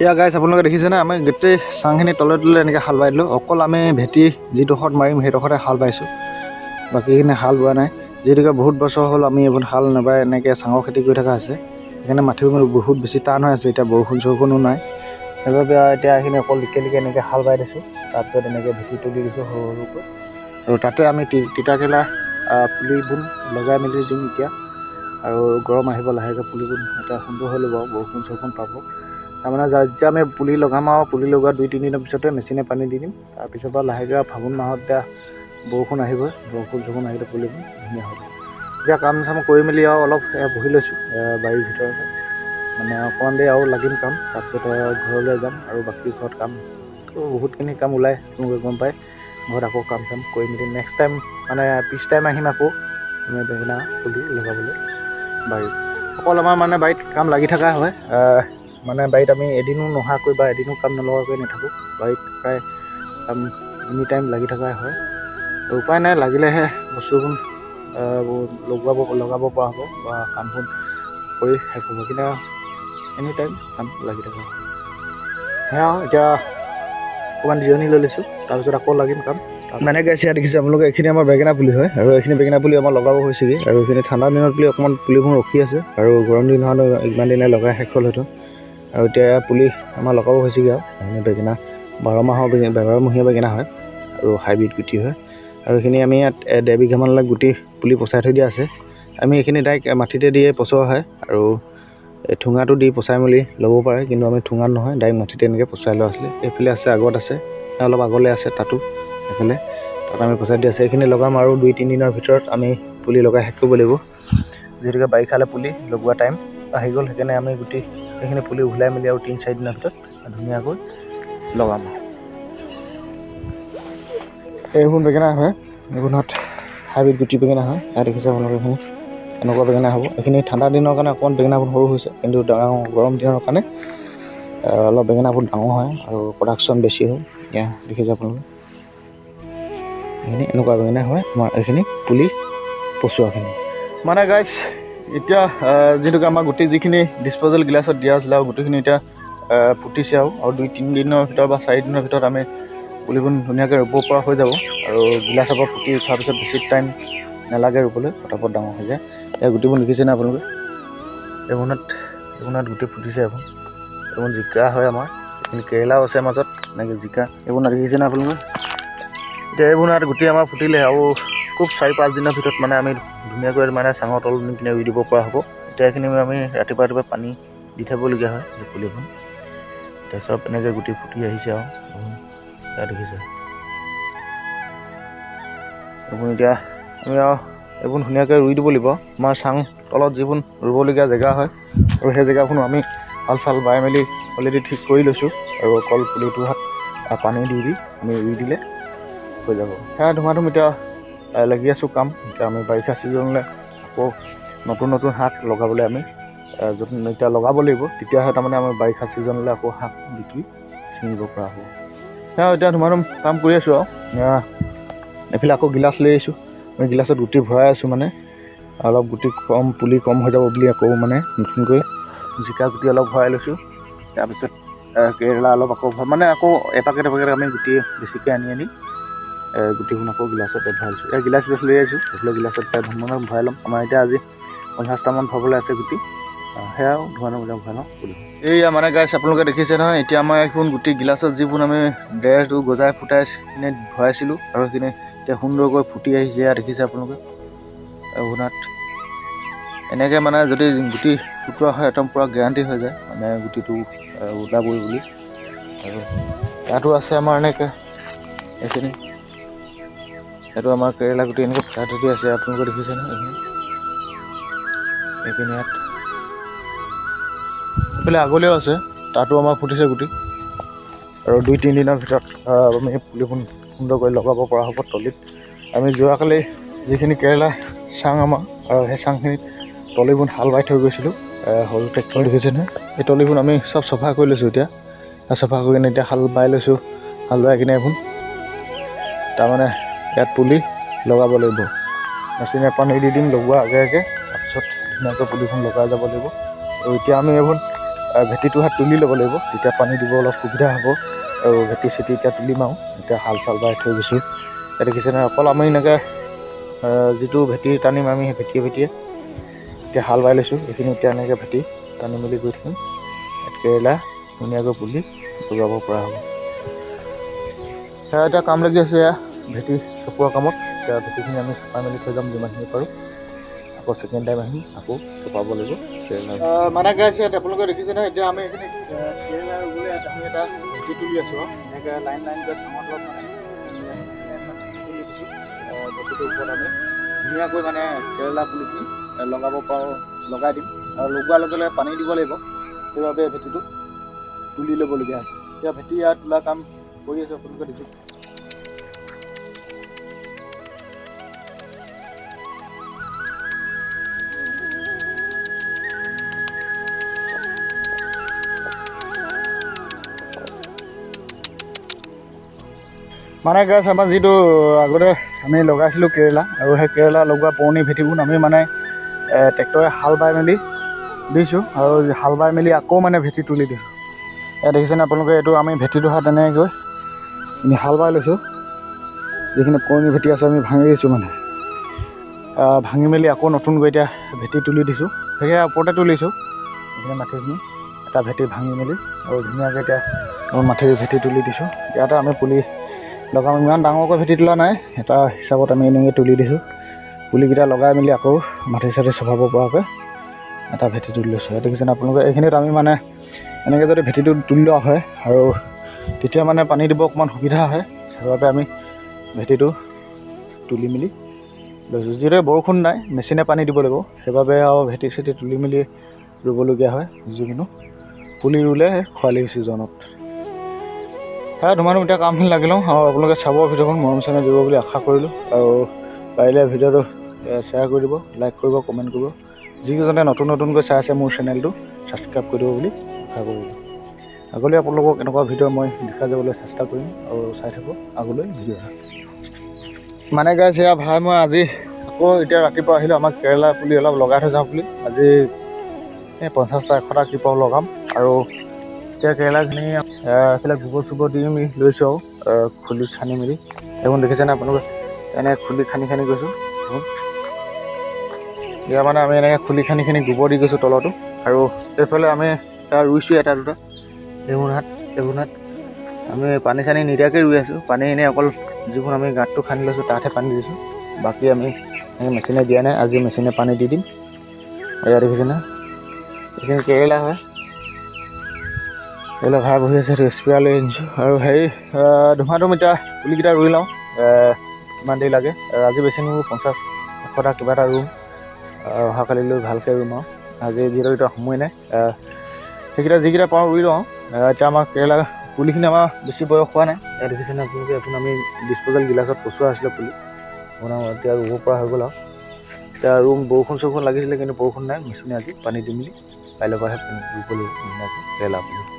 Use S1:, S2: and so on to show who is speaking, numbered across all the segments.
S1: এয়া গাইছ আপোনালোকে দেখিছেনে আমি গোটেই চাংখিনি তলে তলে এনেকৈ হাল বাই দিলোঁ। অকল আমি ভেটি যিডোখৰত মাৰিম সেইডোখৰতে হাল বাইছোঁ। বাকীখিনি হাল বোৱা নাই। যিহেতুকে বহুত বছৰ হ'ল আমি এইবোৰ হাল নাবাই এনেকৈ চাঙৰ খেতি কৰি থকা হৈছে সেইকাৰণে মাটিবোৰ বহুত বেছি টান হৈ আছে এতিয়া বৰষুণ চৰষুণো নাই। সেইবাবে এতিয়া এইখিনি অকল লিকে লিকে এনেকৈ হাল বাই দিছোঁ। তাৰপিছত এনেকৈ ভেটি তুলি দিছোঁ সৰু সৰুকৈ আৰু তাতে আমি তি- তিতাকেৰেলা আহ, পুলিবোৰ লগাই মেলি দিম এতিয়া। আৰু গৰম আহিব লাহেকৈ পুলিবোৰ এটা সুন্দৰ হৈ ল'ব বৰষুণ চৰষুণ পাব। তাৰমানে যেতিয়া আমি পুলি লগাম আৰু পুলি লগোৱা দুই তিনিদিনৰ পিছতে মেচিনে পানী দি দিম। তাৰপিছৰ পৰা লাহেকৈ ফাগুন মাহত এতিয়া বৰষুণ আহিবই। বৰষুণ চৰষুণ আহিলে পুলিবোৰ ধুনীয়া হ'ব। এতিয়া কাম চাম কৰি মেলি আৰু অলপ বহি লৈছোঁ বাৰীৰ ভিতৰতে। মানে অকণমান দেৰি আৰু লাগিম কাম তাৰপিছত ঘৰলৈ যাম আৰু বাকী ঘৰত কাম। বহুতখিনি কাম ওলাই তোমালোকে গম পায় ঘৰত আকৌ কাম চাম কৰি মেলি নেক্সট টাইম মানে পিছ টাইম আহিম আকৌ। আমি বেঙেনা পুলি লগাবলৈ বাৰীত। অকল আমাৰ মানে বাৰীত কাম লাগি থকা হয় মানে বাৰীত আমি এদিনো নহাকৈ বা এদিনো কাম নলগাকৈ নাথাকোঁ। বাৰীত প্ৰায় কাম এনি টাইম লাগি থকাই হয়। তো উপায় নাই লাগিলেহে বস্তুবোৰ লগোৱাব লগাব পৰা হ'ব বা কামবোৰ কৰি শেষ হ'ব। কিন্তু এনি টাইম কাম লাগি থকা সেয়া এতিয়া অকণমান জিৰণি লৈ লৈছোঁ তাৰপিছত আকৌ লাগিম কাম। মানে গাইছে ইয়াত দেখিছে আপোনালোকে এইখিনি আমাৰ বেঙেনা পুলি হয় আৰু এইখিনি বেঙেনা পুলি আমাৰ লগাব হৈছেগৈ আৰু এইখিনি ঠাণ্ডা দিনত বুলি অকণমান পুলিবোৰ ৰখি আছে আৰু গৰম দিন হোৱা ইমান দিনে লগাই শেষ হ'ল হয়তো। আৰু এতিয়া পুলি আমাৰ লগাব হৈছেগৈ আৰু। এইখিনি বেঙেনা বাৰ মাহৰ বেঙেনা বাৰমহীয়া বেঙেনা হয় আৰু হাইব্ৰিড গুটি হয়। আৰু এইখিনি আমি ইয়াত ডেৰ বিঘামানলৈ গুটি পুলি পচাই থৈ দিয়া আছে। আমি এইখিনি ডাইৰেক্ট মাটিতে দিয়ে পচোৱা হয় আৰু ঠুঙাটো দি পচাই মেলি ল'ব পাৰে কিন্তু আমি ঠুঙাত নহয় ডাইৰেক্ট মাটিতে এনেকৈ পচাই লোৱা আছিলে। এইফালে আছে আগত আছে অলপ আগলৈ আছে তাতো এইফালে। তাত আমি পচাই দি আছে। এইখিনি লগাম আৰু দুই তিনিদিনৰ ভিতৰত আমি পুলি লগাই শেষ কৰিব লাগিব। যিহেতুকে বাৰিষালৈ পুলি লগোৱা টাইম আহি গ'ল সেইকাৰণে আমি গোটেই সেইখিনি পুলি ওলাই মেলি আৰু তিনি চাৰিদিনৰ ভিতৰত ধুনীয়াকৈ লগাম এইবোৰ বেঙেনা হয়। এইবোৰত হাইব্ৰিড গুটি বেঙেনা হয়। ইয়াত দেখিছে আপোনালোকে এইখিনি। এনেকুৱা বেঙেনা হ'ব। এইখিনি ঠাণ্ডা দিনৰ কাৰণে অকণমান বেঙেনাবোৰ সৰু হৈছে। কিন্তু ডাঙৰ গৰম দিনৰ কাৰণে অলপ বেঙেনাবোৰ ডাঙৰ হয় আৰু প্ৰডাকশ্যন বেছি হয় এয়া দেখিছে আপোনালোকে। এইখিনি এনেকুৱা বেঙেনা হয়। আমাৰ এইখিনি পুলি পচোৱাখিনি। মানে গাইজ এতিয়া যিহেতুকে আমাৰ গোটেই যিখিনি ডিছপ'জেল গিলাচত দিয়া আছিলে আৰু গোটেইখিনি এতিয়া ফুটিছে আৰু আৰু দুই তিনিদিনৰ ভিতৰত বা চাৰিদিনৰ ভিতৰত আমি পুলিবোৰ ধুনীয়াকৈ ৰুব পৰা হৈ যাব আৰু গিলাচৰ পৰা ফুটি উঠাৰ পিছত বেছি টাইম নালাগে ৰুবলৈ পটাপট ডাঙৰ হৈ যায়। এই গুটিবোৰ দেখিছেনে আপোনালোকে? এইবোৰত এইবোৰত গুটি ফুটিছে এইবোৰ। এইবোৰ জিকা হয় আমাৰ। এইখিনি কেৰেলাও আছে মাজত এনেকৈ জিকা। এইবোৰ দেখিছেনে আপোনালোকে? এতিয়া এইবোৰ নাত গুটি আমাৰ ফুটিলে আৰু খুব চাৰি পাঁচ দিনৰ ভিতৰত মানে আমি ধুনীয়াকৈ মানে চাঙৰ তলত নি কিনে ৰুই দিব পৰা হ'ব। এতিয়া এইখিনি আমি ৰাতিপুৱা ৰাতিপুৱা পানী দি থাকিবলগীয়া হয় এই পুলিবোৰ এতিয়া চব এনেকৈ গুটি ফুটি আহিছে আৰু। এয়া দেখিছে। এইবোৰ এতিয়া আমি আৰু এইবোৰ ধুনীয়াকৈ ৰুই দিব লাগিব। আমাৰ চাং তলত যিবোৰ ৰুবলগীয়া জেগা হয় আৰু সেই জেগাখনো আমি হাল চাল বাই মেলি অলৰেডি ঠিক কৰি লৈছোঁ। আৰু অকল পুলিটো হাত পানী দি দি আমি ৰুই দিলে হৈ যাব। সেয়া ধুমা ধুম এতিয়া লাগি আছোঁ কাম এতিয়া আমি বাৰিষা ছিজনলৈ আকৌ নতুন নতুন শাক লগাবলৈ আমি এতিয়া লগাব লাগিব তেতিয়াহে তাৰমানে আমি বাৰিষা ছিজনলৈ আকৌ শাক বিক্ৰী ছিঙিব পৰা হ'ব। সেয়া এতিয়া ধুমা ধুম কাম কৰি আছোঁ আৰু। এইফালে আকৌ গিলাচ লৈ আহিছোঁ। আমি গিলাচত গুটি ভৰাই আছোঁ মানে। অলপ গুটি কম পুলি কম হৈ যাব বুলি আকৌ মানে নতুনকৈ জিকা গুটি অলপ ভৰাই লৈছোঁ। তাৰপিছত কেৰেলা অলপ আকৌ মানে আকৌ এপাকেট এপাকেট আমি গুটি বেছিকৈ আনি আনি গুটিবোৰ আকৌ গিলাচত ভৰাই লৈছোঁ এই গিলাচ গিলাচ লৈ আহিছোঁ। এইফালে গিলাচত প্ৰায় ধুমা ভৰাই ল'ম। আমাৰ এতিয়া আজি পঞ্চাছটামান ভৰাবলৈ আছে গুটি। সেয়াও ধুমা ধুম ভৰাই লওঁ এইয়া মানে গাইছ আপোনালোকে দেখিছে নহয় এতিয়া আমাৰ এইখন গুটি গিলাচত যিবোৰ আমি ডেৰটো গজাই ফুটাই কিনে ভৰাইছিলোঁ আৰু সেইখিনি এতিয়া সুন্দৰকৈ ফুটি আহিছে এয়া দেখিছে আপোনালোকে। এইবোৰত এনেকৈ মানে যদি গুটি ফুটোৱা হয় একদম পূৰা গেৰাণ্টি হৈ যায় মানে গুটিটো ওলাবই বুলি। আৰু ইয়াতো আছে আমাৰ এনেকৈ এইখিনি। সেইটো আমাৰ কেৰেলা গুটি এনেকৈ ফুটাই থৈ দিয়া আছে আপোনালোকে দেখিছে নহয় এইখিনি। এইখিনি ইয়াত। এইফালে আগলৈও আছে তাতো আমাৰ ফুটিছে গুটি। আৰু দুই তিনিদিনৰ ভিতৰত আমি পুলিবোৰ সুন্দৰকৈ লগাব পৰা হ'ব তলিত। আমি যোৱাকালি যিখিনি কেৰেলা চাং আমাৰ আৰু সেই চাংখিনিত তলিবোৰ হাল বাই থৈ গৈছিলোঁ সৰু ট্ৰেক্টৰ দেখিছে নহয় এই তলিবোৰ আমি চব চফা কৰি লৈছোঁ এতিয়া। চফা কৰি কিনে এতিয়া হাল বাই লৈছোঁ হাল বাই কিনে এইবোৰ তাৰমানে ইয়াত পুলি লগাব লাগিব। মেচিনে পানী দি দিম লগোৱা আগে আগে। তাৰপিছত ধুনীয়াকৈ পুলিখন লগাই যাব লাগিব। আৰু এতিয়া আমি এইবোৰ ভেটিটো হাত তুলি ল'ব লাগিব। তেতিয়া পানী দিব অলপ সুবিধা হ'ব। আৰু ভেটি চেটি এতিয়া তুলিম আৰু এতিয়া হাল চাল বাই থৈ গৈছোঁ। এতিয়া দেখিছেনে অকল আমি এনেকৈ যিটো ভেটি টানিম আমি সেই ভেটিয়ে ভেটিয়ে এতিয়া হাল বাই লৈছোঁ। এইখিনি এতিয়া এনেকৈ ভেটি টানি মেলি গৈ থাকিম। কেৰেলা ধুনীয়াকৈ পুলি লগাব পৰা হ'ব। এতিয়া কাম লাগি আছে এয়া ভেটি চপোৱা কামত ভেটিখিনি আমি চপাই মেলি থৈ যাম যিমানখিনি পাৰোঁ। আকৌ ছেকেণ্ড টাইম আহিম আকৌ চপাব লাগিব মানে গাইছে আপোনালোকে দেখিছে নহয় এতিয়া আমি এইখিনি ইয়াত আমি এটা তুলি আছোঁ এনেকৈ লাইন লাইন গৈ আমি ধুনীয়াকৈ মানে কেৰেলা পুলিখিনি লগাব পাৰোঁ লগাই দিম আৰু লগোৱাৰ লগে লগে পানী দিব লাগিব সেইবাবে ভেটিটো তুলি ল'বলগীয়া হৈছে। এতিয়া ভেটি ইয়াত তোলা কাম কৰি আছোঁ আপোনালোকে দেখিছে মানে গছ আমাৰ যিটো আগতে আমি লগাইছিলোঁ কেৰেলা আৰু সেই কেৰেলা লগোৱা পুৰণি ভেটিবোৰ আমি মানে ট্ৰেক্টৰে হাল বাই মেলি দিছোঁ আৰু হাল বাই মেলি আকৌ মানে ভেটি তুলি দিছোঁ ইয়াত দেখিছেনে আপোনালোকে এইটো আমি ভেটিটো হাত এনেকৈ আমি হাল বাই লৈছোঁ। যিখিনি পুৰণি ভেটি আছে আমি ভাঙি দিছোঁ মানে। ভাঙি মেলি আকৌ নতুনকৈ এতিয়া ভেটি তুলি দিছোঁ। সেয়া ওপৰতে তুলিছোঁ। এইখিনি মাটিখিনি এটা ভেটি ভাঙি মেলি আৰু ধুনীয়াকৈ এতিয়া মাটিৰ ভেটি তুলি দিছোঁ। ইয়াতে আমি পুলি লগাম ইমান ডাঙৰকৈ ভেটি তোলা নাই। এটা হিচাপত আমি এনেকৈ তুলি দিছোঁ। পুলিকেইটা লগাই মেলি আকৌ মাটি চাটি চপাব পৰাকৈ এটা ভেটি তুলি লৈছোঁ। সেইটো আপোনালোকে? এইখিনিত আমি মানে এনেকৈ যদি ভেটিটো তুলি লোৱা হয় আৰু তেতিয়া মানে পানী দিব অকণমান সুবিধা হয়। সেইবাবে আমি ভেটিটো তুলি মেলি লৈছোঁ। যিদৰে বৰষুণ নাই মেচিনে পানী দিব লাগিব। সেইবাবে আৰু ভেটি চেটি তুলি মেলি ৰুবলগীয়া হয়। যিকোনো পুলি ৰুলে খৰালি ছিজনত সেয়া তোমালোক এতিয়া কামখিনি লাগি লওঁ। আৰু আপোনালোকে চাব ভিডিঅ'খন মৰম চেনেহ দিব বুলি আশা কৰিলোঁ। আৰু পাৰিলে ভিডিঅ'টো শ্বেয়াৰ কৰি দিব লাইক কৰিব কমেণ্ট কৰিব। যিকেইজনে নতুন নতুনকৈ চাই আছে মোৰ চেনেলটো ছাবস্ক্ৰাইব কৰি দিব বুলি আশা কৰিলোঁ। আগলৈ আপোনালোকক এনেকুৱা ভিডিঅ' মই দেখা যাবলৈ চেষ্টা কৰিম আৰু চাই থাকোঁ আগলৈ ভিডিঅ' মানে গাইছে এয়া ভাই মই আজি আকৌ এতিয়া ৰাতিপুৱা আহিলোঁ আমাক কেৰেলা পুলি অলপ লগাই থৈ যাওঁ বুলি। আজি এই পঞ্চাছটা এশটা কৃপাও লগাম আৰু এতিয়া কেৰেলাখিনি এইফালে গোবৰ চোবৰ দি আমি লৈছোঁ আৰু খুলি খানি মেলি। এইবোৰ দেখিছেনে আপোনালোকে? এনে খুলি খানি খানি গৈছোঁ। এতিয়া মানে আমি এনেকৈ খুলি খানি খানি গোবৰ দি গৈছোঁ তলতো আৰু এইফালে আমি ৰুইছোঁ এটা দুটা। এইবোৰ হাত এইবোৰ হাত। আমি পানী চানী নিদিয়াকৈ ৰুই আছোঁ। পানী এনেই অকল যিবোৰ আমি গাঁতটো খান্দি লৈছোঁ তাতহে পানী দিছোঁ। বাকী আমি মেচিনে দিয়া নাই। আজি মেচিনে পানী দি দিম। এয়া দেখিছেনে? এইখিনি কেৰেলা হয়। এইবিলাক ভাই বহি আছে স্প্ৰে লৈ আনিছোঁ আৰু হেৰি ধুমা ধুম এতিয়া পুলিকেইটা ৰুই লওঁ। কিমান দেৰি লাগে। আজি বেছি নোৰোঁ পঞ্চাছ এশটা কিবা এটা ৰুম। অহাকালিলৈ ভালকৈ ৰুম আৰু। আজি যিহেতু এতিয়া সময় নাই। সেইকেইটা যিকেইটা পাওঁ ৰুই লওঁ। এতিয়া আমাৰ কেৰেলা পুলিখিনি আমাৰ বেছি বয়স হোৱা নাই। ইয়াত দেখিছেনে আপোনালোকে এখন আমি ডিছপ'জেল গিলাচত পচোৱা আছিলে পুলি। আপোনাৰ এতিয়া ৰুব পৰা হৈ গ'ল আৰু। এতিয়া ৰুম বৰষুণ চৰষুণ লাগিছিলে কিন্তু বৰষুণ নাই। মেচিনে আজি পানী দি মেলি। কাইলৈ পৰাহে পানী ৰুব লাগিব ধুনীয়াকৈ কেৰেলা পুলি।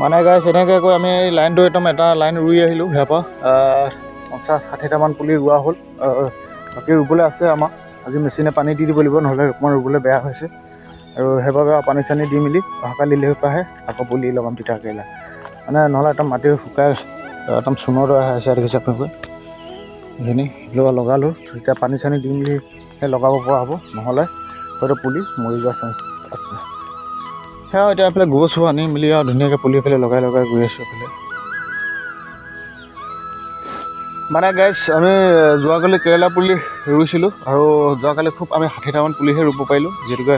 S1: মানে গাইছ এনেকৈ কৈ আমি লাইনটো একদম এটা লাইন ৰুই আহিলোঁ সেয়াৰ পৰা আহ, পঞ্চাছ ষাঠিটামান পুলি ৰোৱা হ'ল আহ, বাকী ৰুবলৈ আছে আমাৰ আজি মেচিনে পানী দি দিব লাগিব নহ'লে অকণমান ৰুবলৈ বেয়া হৈছে। আৰু সেইবাবে পানী চানী দি মেলি অহাকালিলৈ পৰাহে আকৌ পুলি লগাম তিতা কেৰেলা। মানে নহ'লে একদম মাটি শুকাই একদম চূণৰ দৰে হৈ আছে দেখিছে আপোনালোকে। এইখিনি লগা লগালোঁ তেতিয়া পানী চানী দি মেলি সেই লগাব পৰা হ'ব নহ'লে হয়তো পুলি মৰি যোৱা চান্স সেয়া এতিয়া এইফালে গোবৰ চোবৰ আনি মেলি আৰু ধুনীয়াকৈ পুলি এইফালে লগাই লগাই গৈ আছোঁ এইফালে। মানে গাইছ আমি যোৱাকালি কেৰেলা পুলি ৰুইছিলোঁ আৰু যোৱাকালি খুব আমি ষাঠিটামান পুলিহে ৰুব পাৰিলোঁ যিহেতুকে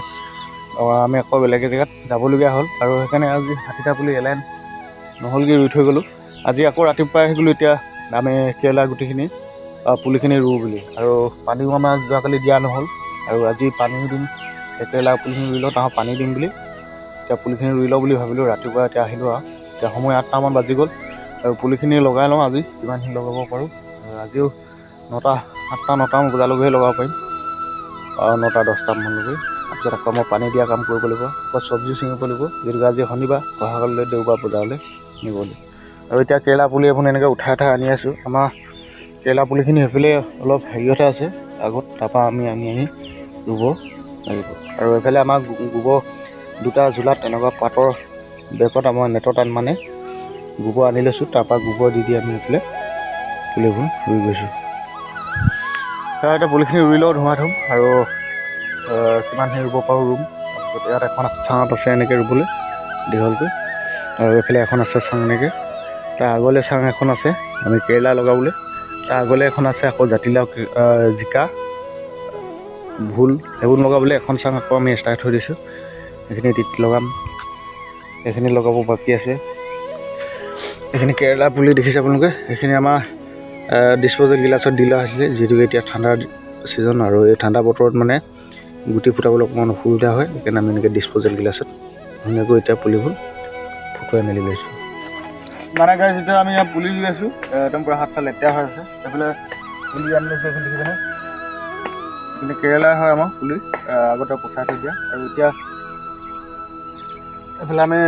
S1: আমি আকৌ বেলেগ জেগাত যাবলগীয়া হ'ল আৰু সেইকাৰণে আজি ষাঠিটা পুলি এলাইন নহ'লগৈ ৰুই থৈ গ'লোঁ। আজি আকৌ ৰাতিপুৱাই আহি গ'লোঁ এতিয়া আমি কেৰেলা গুটিখিনি পুলিখিনি ৰুওঁ বুলি। আৰু পানীও আমাৰ যোৱাকালি দিয়া নহ'ল। আৰু আজি পানীও দিম কেৰেলা পুলিখিনি ৰুই লওঁ তাহাঁত পানী দিম বুলি। এতিয়া পুলিখিনি ৰুই লওঁ বুলি ভাবিলোঁ ৰাতিপুৱা এতিয়া আহিলোঁ আৰু। এতিয়া সময় আঠটামান বাজি গ'ল আৰু পুলিখিনি লগাই লওঁ আজি যিমানখিনি লগাব পাৰোঁ। আজিও নটা আঠটা নটামান বজালৈকেহে লগাব পাৰিম। আৰু নটা দহটামানলৈকে তাৰপিছত আকৌ মই পানী দিয়া কাম কৰিব লাগিব আকৌ চব্জি ছিঙিব লাগিব। যিহেতুকে আজি শনিবাৰ অহাকালিলৈ দেওবাৰ বজাৰলৈ নিবলৈ। আৰু এতিয়া কেৰেলা পুলি এখন এনেকৈ উঠাই উঠাই আনি আছোঁ। আমাৰ কেৰেলা পুলিখিনি সেইফালে অলপ হেৰিয়তে আছে আগত তাৰপৰা আমি আনি আনি ৰুব লাগিব। আৰু এইফালে আমাৰ গোবৰ দুটা জোলাত এনেকুৱা পাতৰ বেগত আমাৰ নেটত মানে গোবৰ আনি লৈছোঁ তাৰপৰা গোবৰ দি দি আমি এইফালে পুলিবোৰ ৰুই গৈছোঁ। তাৰ এতিয়া পুলিখিনি ৰুই লওঁ ধোঁৱা ধুম আৰু কিমানখিনি ৰুব পাৰোঁ ৰুম। ইয়াত এখন চাঙত আছে এনেকৈ ৰুবলৈ দীঘলকৈ। আৰু এইফালে এখন আছে চাং এনেকৈ। তাৰ আগলৈ চাং এখন আছে আমি কেৰেলা লগাবলৈ। তাৰ আগলৈ এখন আছে আকৌ জাতিলাও জিকা ভোল সেইবোৰ লগাবলৈ। এখন চাং আকৌ আমি এক্সট্ৰাই থৈ দিছোঁ। সেইখিনি এটিত লগাম। সেইখিনি লগাব বাকী আছে। এইখিনি কেৰেলা পুলি দেখিছে আপোনালোকে? সেইখিনি আমাৰ ডিছপ'জেল গিলাচত দি লোৱা হৈছিলে যিহেতুকে এতিয়া ঠাণ্ডাৰ ছিজন আৰু এই ঠাণ্ডা বতৰত মানে গুটি ফুটাবলৈ অকণমান অসুবিধা হয় সেইকাৰণে আমি এনেকৈ ডিছপ'জেল গিলাচত ধুনীয়াকৈ এতিয়া পুলিবোৰ ফুটুৱাই মেলি লৈছোঁ। মানে গাইজ এতিয়া আমি ইয়াত পুলি ৰুই আছোঁ। একদম পূৰা হাত চাত লেতেৰা হৈ আছে। এইফালে পুলি আনি লৈছোঁ এইখন দেখিছেনে? এইখিনি কেৰেলা হয় আমাৰ পুলি। আগতে পচাই থৈ দিয়া। আৰু এতিয়া এইফালে আমি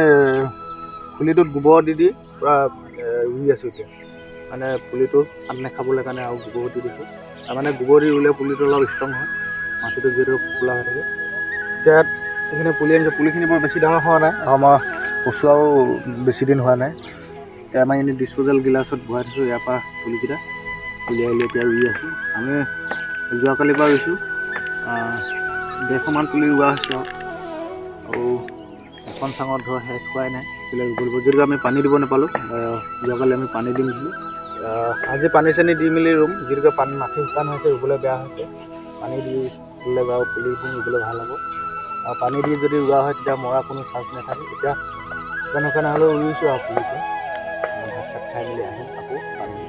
S1: পুলিটোত গোবৰ দি দি পূৰা ৰুই আছোঁ এতিয়া। মানে পুলিটো আন নাখাবলৈ কাৰণে আৰু গোবৰ দি দিছোঁ। তাৰমানে গোবৰ দি ৰুলে পুলিটো অলপ ষ্ট্ৰং হয় মাটিটো যিহেতু খোলা হৈ থাকে। এতিয়া এইখিনি পুলি আনিছোঁ পুলিখিনি বৰ বেছি ডাঙৰ হোৱা নাই। আৰু আমাৰ পচোৱাও বেছি দিন হোৱা নাই। এতিয়া আমাৰ এনেই ডিছপ'জেল গিলাচত ভৰাই থৈছোঁ ইয়াৰ পৰা পুলিকেইটা। উলিয়াই উলিয়াই এতিয়া ৰুই আছোঁ। আমি যোৱাকালিৰ পৰা ৰুইছোঁ। ডেৰশমান পুলি ৰোৱা হৈছে আৰু এখন চাঙত ধৰ শেষ হোৱাই নাই। লাগিব যিহেতু আমি পানী দিব নাপালোঁ যোৱাকালি আমি পানী দিম আহ, আজি পানী চানী দি মেলি ৰুম। যিহেতুকে পানী মাটি শুকান হৈছে ৰুবলৈ বেয়া হৈছে। পানী দি ৰুলে বাৰু পুলিবোৰ ৰুবলৈ ভাল হ'ব। আৰু পানী দি যদি ৰোৱা হয় তেতিয়া মৰা কোনো চান্স নাথাকে। এতিয়া শুকান হ'লেও ৰুইছোঁ আৰু পুলিটো। ভাত চাত খাই মেলি আহিম আকৌ পানী